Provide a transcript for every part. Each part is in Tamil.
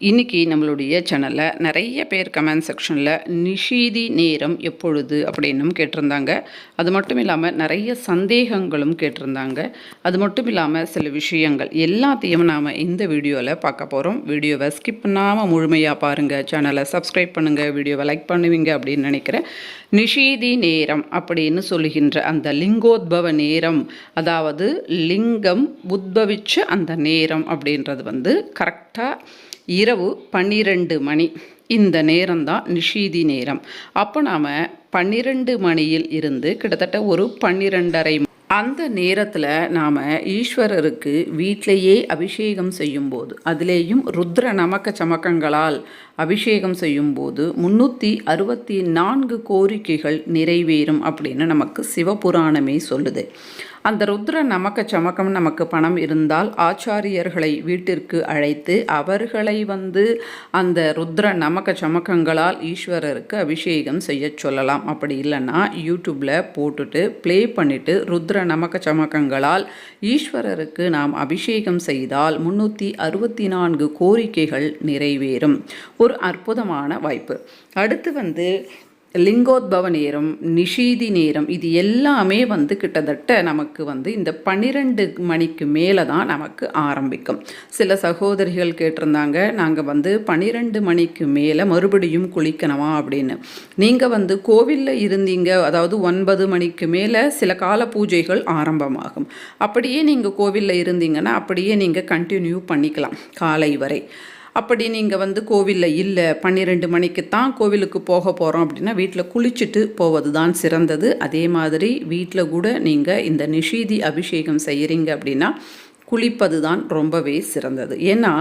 இன்னைக்கு நம்மளுடைய சேனலில் நிறைய பேர் கமெண்ட் செக்ஷனில் நிஷீதி நேரம் எப்பொழுது அப்படின்னும் கேட்டிருந்தாங்க. அது மட்டும் இல்லாமல் நிறைய சந்தேகங்களும் கேட்டிருந்தாங்க. அது மட்டும் இல்லாமல் சில விஷயங்கள் எல்லாத்தையும் நாம் இந்த வீடியோவில் பார்க்க போகிறோம் வீடியோவை ஸ்கிப் பண்ணாமல் முழுமையாக பாருங்கள் சேனலை சப்ஸ்கிரைப் பண்ணுங்கள் வீடியோவை லைக் பண்ணுவீங்க அப்படின்னு நினைக்கிறேன். நிஷீதி நேரம் அப்படின்னு சொல்லுகின்ற அந்த லிங்கோத்பவ நேரம் அதாவது லிங்கம் உத்பவிச்ச அந்த நேரம் அப்படின்றது வந்து கரெக்டாக இரவு பன்னிரெண்டு மணி. இந்த நேரம்தான் நிஷீதி நேரம். அப்போ நாம் பன்னிரெண்டு மணியில் இருந்து கிட்டத்தட்ட ஒரு பன்னிரெண்டரை அந்த நேரத்தில் நாம் ஈஸ்வரருக்கு வீட்டிலேயே அபிஷேகம் செய்யும்போது அதிலேயும் ருத்ர நமக்க சமக்கங்களால் அபிஷேகம் செய்யும்போது முன்னூற்றி அறுபத்தி நான்கு கோரிக்கைகள் நிறைவேறும் அப்படின்னு நமக்கு சிவபுராணமே சொல்லுது. அந்த ருத்ர நமக்க சமக்கம் நமக்கு பணம் இருந்தால் ஆச்சாரியர்களை வீட்டிற்கு அழைத்து அவர்களை வந்து அந்த ருத்ர நமக்க சமக்கங்களால் ஈஸ்வரருக்கு அபிஷேகம் செய்ய சொல்லலாம். அப்படி இல்லைன்னா யூடியூப்பில் போட்டுட்டு ப்ளே பண்ணிவிட்டு ருத்ர நமக்க சமக்கங்களால் ஈஸ்வரருக்கு நாம் அபிஷேகம் செய்தால் முன்னூற்றி அறுபத்தி நான்கு கோரிக்கைகள் நிறைவேறும். ஒரு அற்புதமான வாய்ப்பு. அடுத்து வந்து லிங்கோத்பவ நேரம் நிஷீதி நேரம் இது எல்லாமே வந்து கிட்டத்தட்ட நமக்கு வந்து இந்த பன்னிரெண்டு மணிக்கு மேலே தான் நமக்கு ஆரம்பிக்கும். சில சகோதரிகள் கேட்டிருந்தாங்க நாங்கள் வந்து பன்னிரெண்டு மணிக்கு மேலே மறுபடியும் குளிக்கணுமா? அப்படின்னு. நீங்கள் வந்து கோவிலில் இருந்தீங்க அதாவது ஒன்பது மணிக்கு மேலே சில கால பூஜைகள் ஆரம்பமாகும். அப்படியே நீங்கள் கோவிலில் இருந்தீங்கன்னா அப்படியே நீங்கள் கண்டினியூ பண்ணிக்கலாம் காலை வரை. அப்படி நீங்கள் வந்து கோவிலில் இல்லை பன்னிரெண்டு மணிக்கு தான் கோவிலுக்கு போக போகிறோம் அப்படின்னா வீட்டில் குளிச்சுட்டு போவது தான் சிறந்தது. அதே மாதிரி வீட்டில் கூட நீங்கள் இந்த நிஷீதி அபிஷேகம் செய்கிறீங்க அப்படின்னா குளிப்பது தான் ரொம்பவே சிறந்தது. ஏன்னா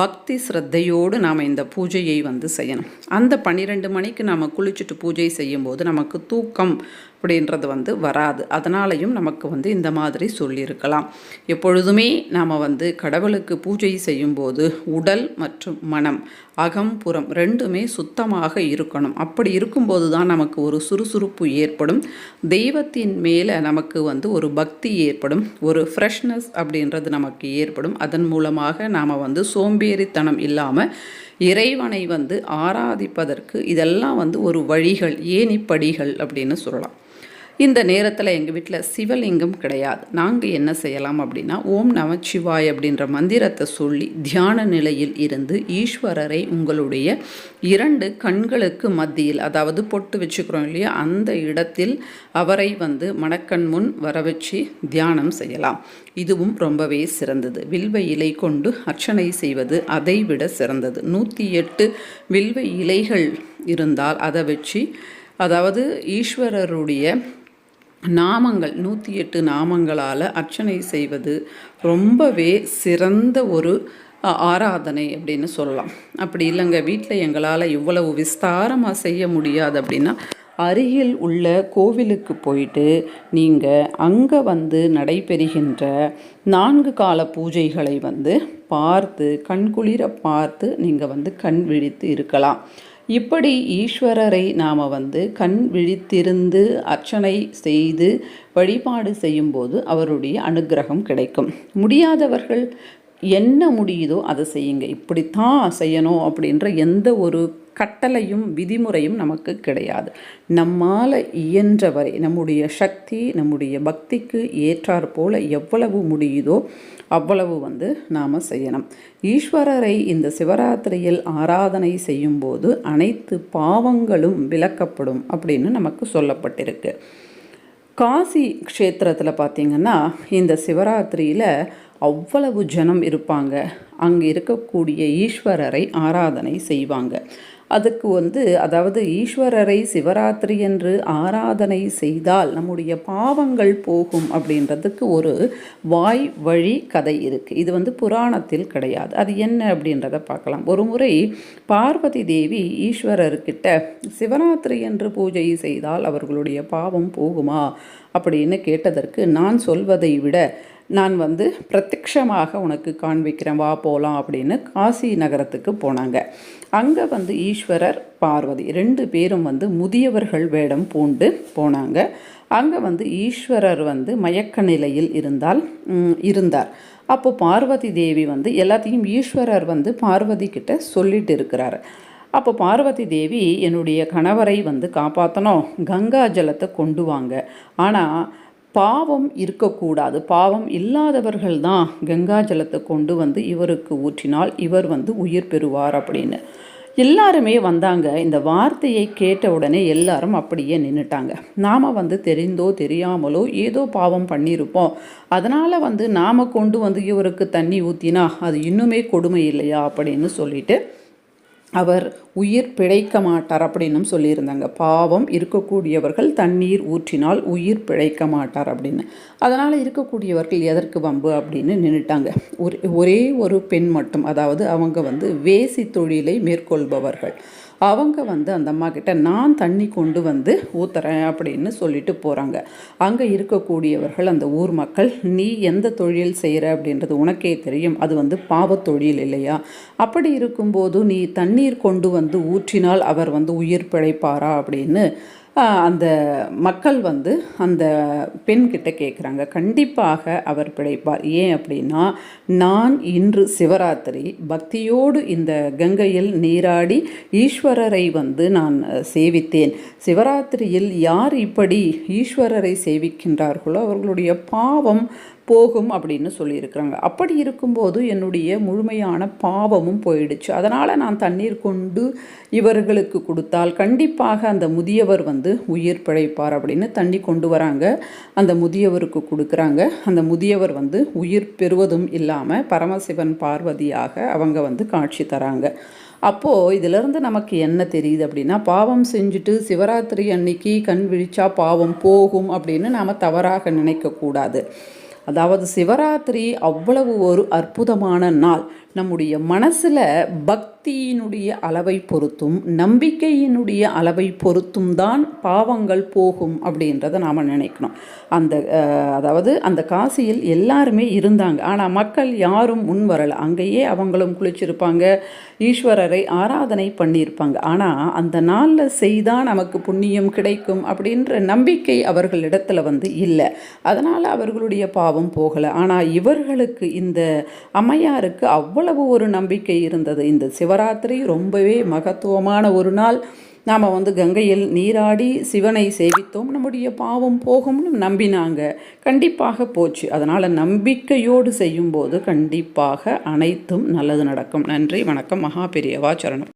பக்தி ஸ்ரத்தையோடு நாம் இந்த பூஜையை வந்து செய்யணும். அந்த பன்னிரெண்டு மணிக்கு நாம் குளிச்சுட்டு பூஜை செய்யும்போது நமக்கு தூக்கம் அப்படின்றது வந்து வராது. அதனாலையும் நமக்கு வந்து இந்த மாதிரி சொல்லியிருக்கலாம். எப்பொழுதுமே நாம் வந்து கடவுளுக்கு பூஜை செய்யும்போது உடல் மற்றும் மனம் அகம் புறம் ரெண்டுமே சுத்தமாக இருக்கணும். அப்படி இருக்கும்போது தான் நமக்கு ஒரு சுறுசுறுப்பு ஏற்படும். தெய்வத்தின் மேலே நமக்கு வந்து ஒரு பக்தி ஏற்படும். ஒரு ஃப்ரெஷ்னஸ் அப்படின்றது நமக்கு ஏற்படும். அதன் மூலமாக நாம் வந்து சோம்பேறித்தனம் இல்லாமல் இறைவனை வந்து ஆராதிப்பதற்கு இதெல்லாம் வந்து ஒரு வழிகள் ஏணிப்படிகள் அப்படின்னு சொல்லலாம். இந்த நேரத்தில் எங்கள் வீட்டில் சிவலிங்கம் கிடையாது. நாங்கள் என்ன செய்யலாம் அப்படின்னா ஓம் நமச்சிவாய் அப்படின்ற மந்திரத்தை சொல்லி தியான நிலையில் இருந்து ஈஸ்வரரை உங்களுடைய இரண்டு கண்களுக்கு மத்தியில் அதாவது பொட்டு வச்சுக்கிறோம் இல்லையா அந்த இடத்தில் அவரை வந்து மணக்கண் முன் வர வச்சு தியானம் செய்யலாம். இதுவும் ரொம்பவே சிறந்தது. வில்வ இலை கொண்டு அர்ச்சனை செய்வது அதைவிட சிறந்தது. நூற்றி எட்டு வில்வ இலைகள் இருந்தால் அதை வச்சு அதாவது ஈஸ்வரருடைய நாமங்கள் நூற்றி எட்டு நாமங்களால் அர்ச்சனை செய்வது ரொம்பவே சிறந்த ஒரு ஆராதனை அப்படின்னு சொல்லலாம். அப்படி இல்லைங்க வீட்டில் எங்களால் இவ்வளவு விஸ்தாரமாக செய்ய முடியாது அப்படின்னா அருகில் உள்ள கோவிலுக்கு போயிட்டு நீங்கள் அங்கே வந்து நடைபெறுகின்ற நான்கு கால பூஜைகளை வந்து பார்த்து கண்குளிர பார்த்து நீங்கள் வந்து கண் விழித்து இருக்கலாம். இப்படி ஈஸ்வரரை நாம் வந்து கண் விழித்திருந்து அர்ச்சனை செய்து வழிபாடு செய்யும்போது அவருடைய அனுகிரகம் கிடைக்கும். முடியாதவர்கள் என்ன முடியுதோ அதை செய்யுங்க. இப்படித்தான் செய்யணும் அப்படின்ற எந்த ஒரு கட்டளையும் விதிமுறையும் நமக்கு கிடையாது. நம்மால் இயன்றவரை நம்முடைய சக்தி நம்முடைய பக்திக்கு ஏற்றாற் போல எவ்வளவு முடியுதோ அவ்வளவு வந்து நாம் செய்யணும். ஈஸ்வரரை இந்த சிவராத்திரியில் ஆராதனை செய்யும்போது அனைத்து பாவங்களும் விளக்கப்படும் அப்படின்னு நமக்கு சொல்லப்பட்டிருக்கு. காசி க்ஷேத்திரத்தில் பார்த்திங்கன்னா இந்த சிவராத்திரியில் அவ்வளவு ஜனம் இருப்பாங்க. அங்கே இருக்கக்கூடிய ஈஸ்வரரை ஆராதனை செய்வாங்க. அதுக்கு வந்து அதாவது ஈஸ்வரரை சிவராத்திரி என்று ஆராதனை செய்தால் நம்முடைய பாவங்கள் போகும் அப்படின்றதுக்கு ஒரு வாய் வழி கதை இருக்குது இது வந்து புராணத்தில் கிடையாது. அது என்ன அப்படின்றத பார்க்கலாம். ஒரு முறை பார்வதி தேவி ஈஸ்வரர்கிட்ட சிவராத்திரி என்று பூஜை செய்தால் அவர்களுடைய பாவம் போகுமா? அப்படின்னு கேட்டதற்கு நான் சொல்வதை விட நான் வந்து பிரத்யக்ஷமாக உனக்கு காண்பிக்கிறேன் வா போகலாம் அப்படின்னு காசி நகரத்துக்கு போனாங்க. அங்கே வந்து ஈஸ்வரர் பார்வதி ரெண்டு பேரும் வந்து முதியவர்கள் வேடம் பூண்டு போனாங்க. அங்கே வந்து ஈஸ்வரர் வந்து மயக்க நிலையில் இருந்தால் இருந்தார். அப்போ பார்வதி தேவி வந்து எல்லாத்தையும் ஈஸ்வரர் வந்து பார்வதி கிட்ட சொல்லிட்டு இருக்கிறார். அப்போ பார்வதி தேவி என்னுடைய கணவரை வந்து காப்பாற்றணும் கங்கா ஜலத்தை கொண்டு வாங்க. ஆனால் பாவம் இருக்கக்கூடாது. பாவம் இல்லாதவர்கள் தான் கங்கா ஜலத்தை கொண்டு வந்து இவருக்கு ஊற்றினால் இவர் வந்து உயிர் பெறுவார் அப்படின்னு. எல்லாருமே வந்தாங்க. இந்த வார்த்தையை கேட்ட உடனே எல்லாரும் அப்படியே நின்றுட்டாங்க நாம் வந்து தெரிந்தோ தெரியாமலோ ஏதோ பாவம் பண்ணியிருப்போம். அதனால் வந்து நாம் கொண்டு வந்து இவருக்கு தண்ணி ஊற்றினா அது இன்னுமே கொடுமை இல்லையா அப்படின்னு சொல்லிட்டு அவர் உயிர் பிழைக்க மாட்டார் அப்படின்னும் சொல்லியிருந்தாங்க. பாவம் இருக்கக்கூடியவர்கள் தண்ணீர் ஊற்றினால் உயிர் பிழைக்க மாட்டார் அப்படின்னு. அதனால் இருக்கக்கூடியவர்கள் எதற்கு வம்பு அப்படின்னு நின்றுட்டாங்க ஒரு ஒரே ஒரு பெண் மட்டும் அதாவது அவங்க வந்து வேசி தொழிலை மேற்கொள்பவர்கள். அவங்க வந்து அந்த அம்மா கிட்ட நான் தண்ணி கொண்டு வந்து ஊத்துறேன் அப்படின்னு சொல்லிட்டு போகிறாங்க அங்கே இருக்கக்கூடியவர்கள் அந்த ஊர் மக்கள் நீ எந்த தொழில் செய்கிற அப்படின்றது உனக்கே தெரியும். அது வந்து பாவத்தொழில் இல்லையா? அப்படி இருக்கும்போது நீ தண்ணீர் கொண்டு வந்து ஊற்றினால் அவர் வந்து உயிர் பிழைப்பாரா? அப்படின்னு அந்த மக்கள் வந்து அந்த பெண்கிட்ட கேட்குறாங்க கண்டிப்பாக அவர் பிழைப்பார் ஏன் அப்படின்னா நான் இன்று சிவராத்திரி பக்தியோடு இந்த கங்கையில் நீராடி ஈஸ்வரரை வந்து நான் சேவித்தேன். சிவராத்திரியில் யார் இப்படி ஈஸ்வரரை சேவிக்கின்றார்களோ அவர்களுடைய பாவம் போகும் அப்படின்னு சொல்லியிருக்கிறாங்க. அப்படி இருக்கும்போது என்னுடைய முழுமையான பாவமும் போயிடுச்சு. அதனால் நான் தண்ணீர் கொண்டு இவர்களுக்கு கொடுத்தால் கண்டிப்பாக அந்த முதியவர் வந்து உயிர் பிழைப்பார் அப்படின்னு தண்ணி கொண்டு வராங்க. அந்த முதியவருக்கு கொடுக்குறாங்க. அந்த முதியவர் வந்து உயிர் பெறுவதும் இல்லாமல் பரமசிவன் பார்வதியாக அவங்க வந்து காட்சி தராங்க. அப்போது இதிலிருந்து நமக்கு என்ன தெரியுது அப்படின்னா பாவம் செஞ்சுட்டு சிவராத்திரி அன்னைக்கு கண் விழிச்சா பாவம் போகும் அப்படின்னு நாம் தவறாக நினைக்கக்கூடாது. அதாவது சிவராத்திரி அவ்வளவு ஒரு அற்புதமான நாள். நம்முடைய மனசில் பக்தி பக்தியினுடைய அளவை பொறுத்தும் நம்பிக்கையினுடைய அளவை பொறுத்தும் தான் பாவங்கள் போகும் அப்படின்றத நாம் நினைக்கணும். அந்த அதாவது அந்த காசியில் எல்லாருமே இருந்தாங்க. ஆனால் மக்கள் யாரும் முன் வரலை. அங்கேயே அவங்களும் குளிச்சிருப்பாங்க ஈஸ்வரரை ஆராதனை பண்ணியிருப்பாங்க. ஆனால் அந்த நாளில் செய்தால் நமக்கு புண்ணியம் கிடைக்கும் அப்படின்ற நம்பிக்கை அவர்களிடத்துல வந்து இல்லை. அதனால் அவர்களுடைய பாவம் போகலை. ஆனால் இவர்களுக்கு இந்த அம்மையாருக்கு அவ்வளவு ஒரு நம்பிக்கை இருந்தது. இந்த சிவராத்திரி ரொம்பவே மகத்துவமான ஒரு நாள். நாம் வந்து கங்கையில் நீராடி சிவனை சேவித்தோம். நம்முடைய பாவம் போகும்னு நம்பினாங்க. கண்டிப்பாக போச்சு. அதனால் நம்பிக்கையோடு செய்யும்போது கண்டிப்பாக அனைத்தும் நல்லது நடக்கும். நன்றி வணக்கம் மகா பெரியவா சரணம்.